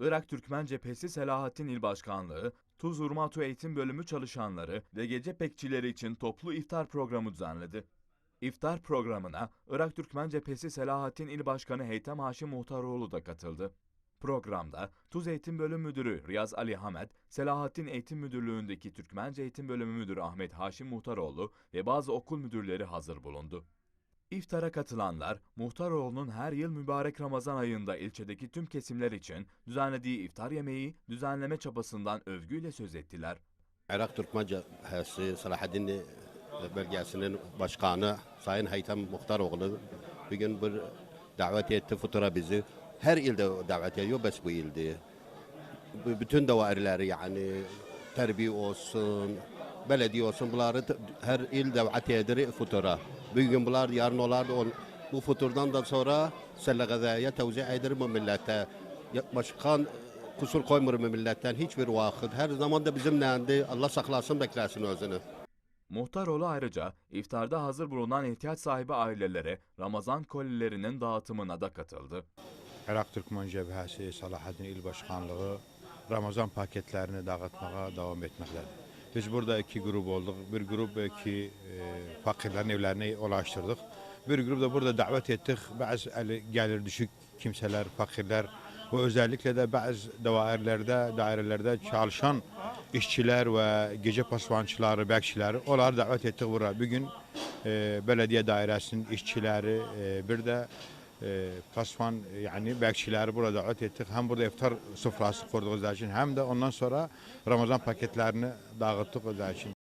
Irak Türkmen Cephesi Selahattin İl Başkanlığı, Tuz Urmatu Eğitim Bölümü çalışanları ve gece bekçileri için toplu iftar programı düzenledi. İftar programına Irak Türkmen Cephesi Selahattin İl Başkanı Heytem Haşim Muhtaroğlu da katıldı. Programda Tuz Eğitim Bölüm Müdürü Riyaz Ali Hamed, Selahattin Eğitim Müdürlüğü'ndeki Türkmence Eğitim Bölümü Müdürü Ahmet Haşim Muhtaroğlu ve bazı okul müdürleri hazır bulundu. İftara katılanlar, Muhtaroğlu'nun her yıl mübarek Ramazan ayında ilçedeki tüm kesimler için düzenlediği iftar yemeği düzenleme çabasından övgüyle söz ettiler. Irak Türkmen Cephesi Salahaddin bölgesinin başkanı Sayın Haytham Muhtaroğlu bugün bir davet etti futura bizi. Her ilde davet ediyor, bes bu ilde. Bütün dairleri yani terbiye olsun, belediye olsun bunları her il davet edir futura. Bugün bunlar yarın olar bu futurdan da sonra selle gazaya tevzi bu millete. Başkan kusur koymur mu milletten hiçbir vakit. Her zaman da bizimle Allah saklasın beklesin özünü. Muhtaroğlu ayrıca iftarda hazır bulunan ihtiyaç sahibi ailelere Ramazan kolilerinin dağıtımına da katıldı. Irak Türkmen Cebhesi Salahaddin İl Başkanlığı Ramazan paketlerini dağıtmaya devam etmektedir. Biz burada iki grup olduk. Bir grup iki e, fakirlerin evlerine ulaştırdık. Bir grup da burada davet ettik. Bazı eli gelir düşük kimseler, fakirler ve özellikle de bazı dairelerde, dairelerde çalışan işçiler ve gece pasvançıları, bekçileri onları davet ettik buraya. Bugün e, belediye dairesinin işçileri e, bir de Kasvan yəni bəlkçiləri bura dəvət etdik. Həm burada iftar süfrəsi qurduq özləri üçün, həm də ondan sonra Ramazan paketlərini dağıtdıq özləri üçün.